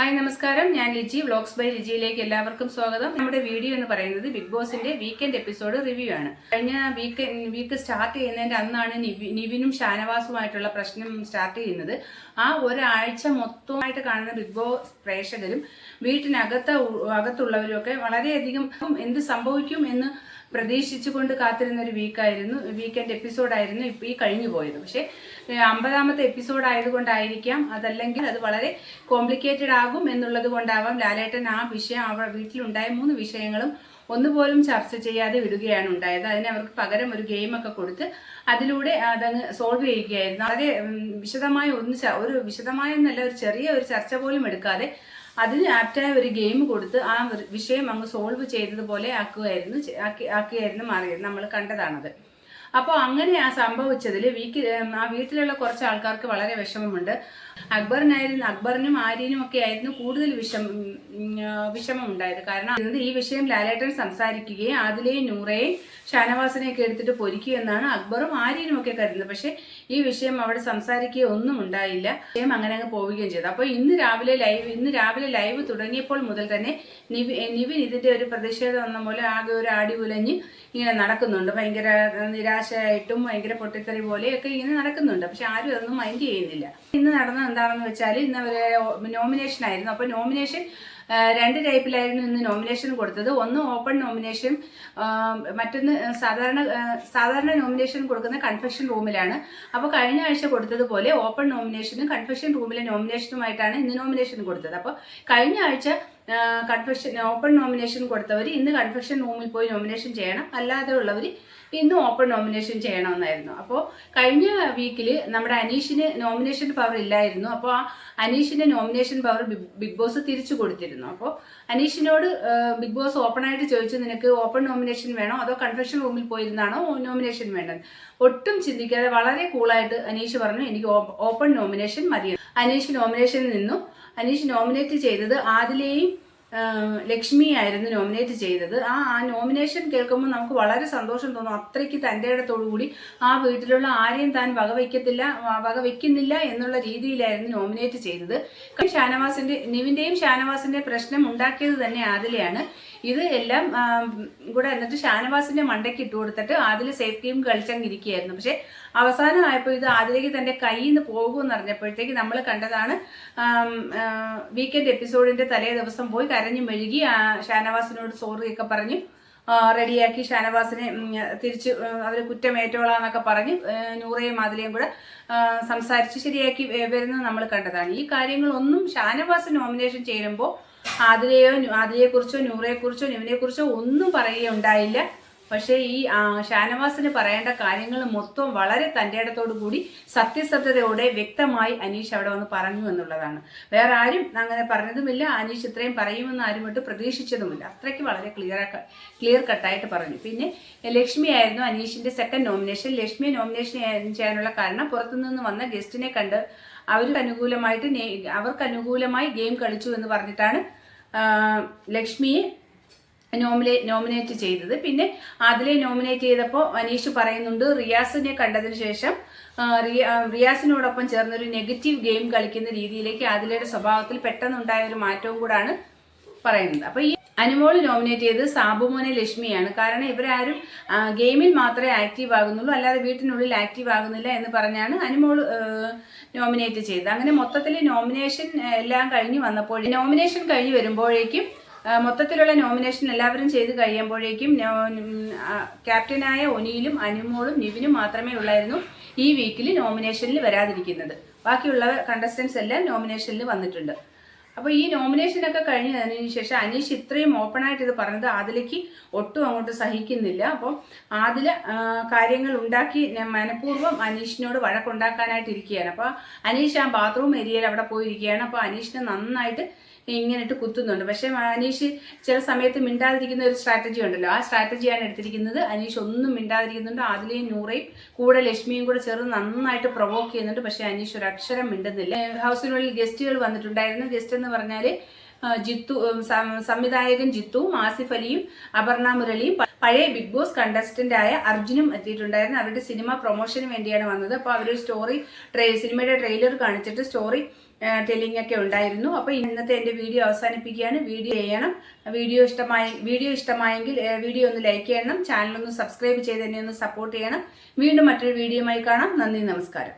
Hi നമസ്കാരം. ഞാൻ Liji vlogs by ലിജിയിലേക്ക് എല്ലാവർക്കും സ്വാഗതം. നമ്മുടെ വീഡിയോ എന്ന് പറയുന്നത് ബിഗ് ബോസിന്റെ വീക്കെൻഡ് എപ്പിസോഡ് റിവ്യൂ ആണ്. കഴിഞ്ഞ വീക്ക് വീക്ക് സ്റ്റാർട്ട് ചെയ്യുന്നതിന്റെ അന്നാണ് നിവിനും ഷാനവാസുമായിട്ടുള്ള പ്രശ്നം സ്റ്റാർട്ട് ചെയ്യുന്നത്. ആ ഒരാഴ്ച മൊത്തമായിട്ട് കാണുന്ന ബിഗ് ബോസ് പ്രേക്ഷകരും വീട്ടിനകത്ത് അകത്തുള്ളവരും ഒക്കെ വളരെയധികം എന്ത് സംഭവിക്കും എന്ന് പ്രതീക്ഷിച്ചുകൊണ്ട് കാത്തിരുന്ന ഒരു വീക്കായിരുന്നു വീക്കെൻഡ് എപ്പിസോഡായിരുന്നു ഇപ്പോൾ ഈ കഴിഞ്ഞു പോയത്. പക്ഷേ അമ്പതാമത്തെ എപ്പിസോഡ് ആയതുകൊണ്ടായിരിക്കാം അതല്ലെങ്കിൽ അത് വളരെ കോംപ്ലിക്കേറ്റഡ് ആകും എന്നുള്ളത് കൊണ്ടാവാം ലാലേട്ടൻ ആ വിഷയം അവ വീട്ടിലുണ്ടായ മൂന്ന് വിഷയങ്ങളും ഒന്നുപോലും ചർച്ച ചെയ്യാതെ വിടുകയാണ് ഉണ്ടായത്. അതിന് അവർക്ക് പകരം ഒരു ഗെയിമൊക്കെ കൊടുത്ത് അതിലൂടെ അതങ്ങ് സോൾവ് ചെയ്യുകയായിരുന്നു. വളരെ വിശദമായ ഒന്ന് ഒരു വിശദമായ എന്നല്ല ഒരു ചെറിയ ഒരു ചർച്ച പോലും എടുക്കാതെ അതിന് ആപ്റ്റായ ഒരു ഗെയിം കൊടുത്ത് ആ വിഷയം അങ്ങ് സോൾവ് ചെയ്തതുപോലെ ആക്കുകയായിരുന്നു ആക്കി ആക്കിയായിരുന്നു മാറിയത്. നമ്മൾ കണ്ടതാണത്. അപ്പോൾ അങ്ങനെ ആ സംഭവിച്ചതിൽ വീക്ക് ആ വീട്ടിലുള്ള കുറച്ച് ആൾക്കാർക്ക് വളരെ വിഷമമുണ്ട്. അക്ബറിനായിരുന്നു അക്ബറിനും ആര്യനും ഒക്കെ ആയിരുന്നു കൂടുതൽ വിഷം വിഷമം ഉണ്ടായത് കാരണം ഈ വിഷയം ലാലേട്ടൻ സംസാരിക്കുകയും അതിലെയും നൂറേയും ഷാനവാസിനെയൊക്കെ എടുത്തിട്ട് പൊരിക്കുക എന്നാണ് അക്ബറും ആര്യനും ഒക്കെ കരുതുന്നത്. പക്ഷേ ഈ വിഷയം അവിടെ സംസാരിക്കുക ഒന്നും ഉണ്ടായില്ല. വിഷയം അങ്ങനെ അങ്ങ് പോവുകയും ചെയ്തു. അപ്പോൾ ഇന്ന് രാവിലെ ലൈവ് ഇന്ന് രാവിലെ ലൈവ് തുടങ്ങിയപ്പോൾ മുതൽ തന്നെ നിവി നിവിൻ ഇതിന്റെ ഒരു പ്രതിഷേധം എന്ന പോലെ ആകെ ഒരു ആടി ഉലഞ്ഞ് ഇങ്ങനെ നടക്കുന്നുണ്ട്. ഭയങ്കര നിരാശയായിട്ടും ഭയങ്കര പൊട്ടിത്തെറി പോലെയൊക്കെ ഇങ്ങനെ നടക്കുന്നുണ്ട്. പക്ഷെ ആരും അതൊന്നും മൈൻഡ് ചെയ്യുന്നില്ല. ഇന്ന് നടന്നത് എന്താണെന്ന് വെച്ചാൽ ഇന്ന് അവർ നോമിനേഷൻ ആയിരുന്നു. അപ്പോൾ നോമിനേഷൻ രണ്ട് ടൈപ്പിലായിരുന്നു ഇന്ന് നോമിനേഷൻ കൊടുത്തത്. ഒന്ന് ഓപ്പൺ നോമിനേഷൻ മറ്റൊന്ന് സാധാരണ സാധാരണ നോമിനേഷൻ കൊടുക്കുന്ന കൺഫെഷൻ റൂമിലാണ് അപ്പോൾ കഴിഞ്ഞ ആഴ്ച കൊടുത്തതുപോലെ ഓപ്പൺ നോമിനേഷനും കൺഫെഷൻ റൂമിലെ നോമിനേഷനുമായിട്ടാണ് ഇന്ന് നോമിനേഷൻ കൊടുത്തത്. അപ്പോൾ കഴിഞ്ഞ ആഴ്ച കൺഫെഷൻ ഓപ്പൺ നോമിനേഷൻ കൊടുത്തവർ ഇന്ന് കൺഫെഷൻ റൂമിൽ പോയി നോമിനേഷൻ ചെയ്യണം. അല്ലാതെ ഉള്ളവർ ഇന്നും ഓപ്പൺ നോമിനേഷൻ ചെയ്യണമെന്നായിരുന്നു. അപ്പോൾ കഴിഞ്ഞ വീക്കിൽ നമ്മുടെ അനീഷിന് നോമിനേഷൻ പവർ ഇല്ലായിരുന്നു. അപ്പോൾ ആ അനീഷിന്റെ നോമിനേഷൻ പവർ ബിഗ് ബോസ് തിരിച്ചു കൊടുത്തിരുന്നു. അപ്പോൾ അനീഷിനോട് ബിഗ് ബോസ് ഓപ്പൺ ആയിട്ട് ചോദിച്ചു നിനക്ക് ഓപ്പൺ നോമിനേഷൻ വേണോ അതോ കൺഫെഷൻ റൂമിൽ പോയിരുന്നാണോ നോമിനേഷൻ വേണ്ടത്? ഒട്ടും ചിന്തിക്കാതെ വളരെ കൂളായിട്ട് അനീഷ് പറഞ്ഞു എനിക്ക് ഓപ്പൺ നോമിനേഷൻ മതി അനീഷ് നോമിനേഷനിൽ നിന്നു. അനീഷ് നോമിനേറ്റ് ചെയ്തത് ആദിലെയും ലക്ഷ്മി ആയിരുന്നു നോമിനേറ്റ് ചെയ്തത്. ആ ആ നോമിനേഷൻ കേൾക്കുമ്പോൾ നമുക്ക് വളരെ സന്തോഷം തോന്നും. അത്രയ്ക്ക് തന്റെ ഇടത്തോടു കൂടി ആ വീട്ടിലുള്ള ആരെയും താൻ വകവയ്ക്കത്തില്ല വകവയ്ക്കുന്നില്ല എന്നുള്ള രീതിയിലായിരുന്നു നോമിനേറ്റ് ചെയ്തത്. ഷാനവാസിന്റെ നിവിന്റെയും ഷാനവാസിന്റെ പ്രശ്നം ഉണ്ടാക്കിയത് തന്നെ ആദിലെയാണ്. ഇത് എല്ലാം കൂടെ എന്നിട്ട് ഷാനവാസിന്റെ മണ്ടയ്ക്ക് ഇട്ട് കൊടുത്തിട്ട് അതിൽ സേഫ് ഗെയിം കളിച്ചങ്ങിരിക്കുകയായിരുന്നു. പക്ഷെ അവസാനമായപ്പോൾ ഇത് അതിലേക്ക് തന്റെ കയ്യിൽ നിന്ന് പോകുമെന്ന് അറിഞ്ഞപ്പോഴത്തേക്ക് നമ്മൾ കണ്ടതാണ് വീക്കെൻഡ് എപ്പിസോഡിന്റെ തലേ ദിവസം പോയി കരഞ്ഞു മെഴുകി ഷാനവാസിനോട് സോറിയൊക്കെ പറഞ്ഞു റെഡിയാക്കി ഷാനവാസിനെ തിരിച്ച് അവർ കുറ്റമേറ്റോളാന്നൊക്കെ പറഞ്ഞ് നൂറേ നൂറയും അതിലെയും കൂടെ സംസാരിച്ച് ശരിയാക്കി വരുന്നത് നമ്മൾ കണ്ടതാണ്. ഈ കാര്യങ്ങളൊന്നും ഷാനവാസ് നോമിനേഷൻ ചേരുമ്പോൾ ആദിലയോ കുറിച്ചോ നൂറയെക്കുറിച്ചോ നിവിനെക്കുറിച്ചോ ഒന്നും പറയുകയുണ്ടായില്ല. പക്ഷേ ഈ ഷാനവാസിന് പറയേണ്ട കാര്യങ്ങൾ മൊത്തം വളരെ തന്റെ ഇടത്തോടു കൂടി സത്യസത്യതയോടെ വ്യക്തമായി അനീഷ് അവിടെ വന്ന് പറഞ്ഞു എന്നുള്ളതാണ്. വേറെ ആരും അങ്ങനെ പറഞ്ഞതുമില്ല. അനീഷ് ഇത്രയും പറയുമെന്ന് ആരും ഇട്ട് പ്രതീക്ഷിച്ചതുമില്ല. അത്രയ്ക്ക് വളരെ ക്ലിയർ ക്ലിയർ കട്ടായിട്ട് പറഞ്ഞു. പിന്നെ ലക്ഷ്മി ആയിരുന്നു അനീഷിന്റെ സെക്കൻഡ് നോമിനേഷൻ ലക്ഷ്മിയെ നോമിനേഷൻ ചെയ്യാനുള്ള കാരണം പുറത്തുനിന്ന് വന്ന ഗസ്റ്റിനെ കണ്ട് അവർക്ക് അനുകൂലമായിട്ട് അവർക്ക് അനുകൂലമായി ഗെയിം കളിച്ചു എന്ന് പറഞ്ഞിട്ടാണ് ലക്ഷ്മിയെ നോമിനേ നോമിനേറ്റ് ചെയ്തത്. പിന്നെ അതിലെ നോമിനേറ്റ് ചെയ്തപ്പോൾ അനീഷ് പറയുന്നുണ്ട് റിയാസിനെ കണ്ടതിന് ശേഷം റിയാസിനോടൊപ്പം ചേർന്നൊരു നെഗറ്റീവ് ഗെയിം കളിക്കുന്ന രീതിയിലേക്ക് ആദിലയുടെ സ്വഭാവത്തിൽ പെട്ടെന്നുണ്ടായ ഒരു മാറ്റവും കൂടാണ് പറയുന്നത്. അപ്പോൾ ഈ അനുമോൾ നോമിനേറ്റ് ചെയ്ത് സാബുമോനെ ലക്ഷ്മിയാണ്. കാരണം ഇവരാരും ഗെയിമിൽ മാത്രമേ ആക്റ്റീവ് ആകുന്നുള്ളൂ. അല്ലാതെ വീട്ടിനുള്ളിൽ ആക്റ്റീവ് ആകുന്നില്ല എന്ന് പറഞ്ഞാണ് അനുമോൾ നോമിനേറ്റ് ചെയ്തത്. അങ്ങനെ മൊത്തത്തിൽ നോമിനേഷൻ എല്ലാം കഴിഞ്ഞ് വന്നപ്പോൾ നോമിനേഷൻ കഴിഞ്ഞ് വരുമ്പോഴേക്കും മൊത്തത്തിലുള്ള നോമിനേഷൻ എല്ലാവരും ചെയ്ത് കഴിയുമ്പോഴേക്കും ക്യാപ്റ്റനായ ഒനിയിലും അനുമോളും നിവിനും മാത്രമേ ഉള്ളായിരുന്നു ഈ വീക്കിൽ നോമിനേഷനിൽ വരാതിരിക്കുന്നത്. ബാക്കിയുള്ള കണ്ടസ്റ്റൻസ് എല്ലാം നോമിനേഷനിൽ വന്നിട്ടുണ്ട്. അപ്പോൾ ഈ നോമിനേഷനൊക്കെ കഴിഞ്ഞതിന് ശേഷം അനീഷ് ഇത്രയും ഓപ്പണായിട്ട് ഇത് പറഞ്ഞത് ആദിലയ്ക്ക് ഒട്ടും അങ്ങോട്ട് സഹിക്കുന്നില്ല. അപ്പോൾ ആദില കാര്യങ്ങൾ ഉണ്ടാക്കി മനഃപൂർവം അനീഷിനോട് വഴക്കുണ്ടാക്കാനായിട്ട് ഇരിക്കുകയാണ് അപ്പോൾ അനീഷ് ആ ബാത്റൂം ഏരിയയിൽ അവിടെ പോയിരിക്കുകയാണ്. അപ്പോൾ അനീഷിനെ നന്നായിട്ട് ഇങ്ങനെ ഇട്ട് കുത്തുന്നുണ്ട്. പക്ഷേ അനീഷ് ചില സമയത്ത് മിണ്ടാതിരിക്കുന്ന ഒരു സ്ട്രാറ്റജി ഉണ്ടല്ലോ. ആ സ്ട്രാറ്റജിയാണ് എടുത്തിരിക്കുന്നത്. അനീഷ് ഒന്നും മിണ്ടാതിരിക്കുന്നുണ്ട്. ആദിലെയും നൂറയും കൂടെ ലക്ഷ്മിയും കൂടെ ചേർന്ന് നന്നായിട്ട് പ്രൊവോക്ക് ചെയ്യുന്നുണ്ട്. പക്ഷേ അനീഷ് ഒരു അക്ഷരം മിണ്ടുന്നില്ല ഹൗസിനുള്ളിൽ ഗസ്റ്റുകൾ വന്നിട്ടുണ്ടായിരുന്നു. ഗസ്റ്റ് എന്ന് പറഞ്ഞാൽ ജിത്തു സംവിധായകൻ ജിത്തുവും ആസിഫ് അലിയും അപർണ മുരളിയും പഴയ ബിഗ് ബോസ് കണ്ടസ്റ്റന്റ് ആയ അർജുനും എത്തിയിട്ടുണ്ടായിരുന്നു. അവരുടെ സിനിമ പ്രൊമോഷന് വേണ്ടിയാണ് വന്നത്. അപ്പോൾ അവരൊരു സ്റ്റോറി സിനിമയുടെ ട്രെയിലർ കാണിച്ചിട്ട് സ്റ്റോറി ടെലിംഗ് ഒക്കെ ഉണ്ടായിരുന്നു. അപ്പോൾ ഇന്നത്തെ എന്റെ വീഡിയോ അവസാനിപ്പിക്കുകയാണ്. വീഡിയോ ചെയ്യണം. വീഡിയോ ഇഷ്ടമായി വീഡിയോ ഇഷ്ടമായെങ്കിൽ വീഡിയോ ഒന്ന് ലൈക്ക് ചെയ്യണം. ചാനൽ ഒന്ന് സബ്സ്ക്രൈബ് ചെയ്ത് എന്നെ ഒന്ന് സപ്പോർട്ട് ചെയ്യണം. വീണ്ടും മറ്റൊരു വീഡിയോയുമായി കാണാം. നന്ദി നമസ്കാരം.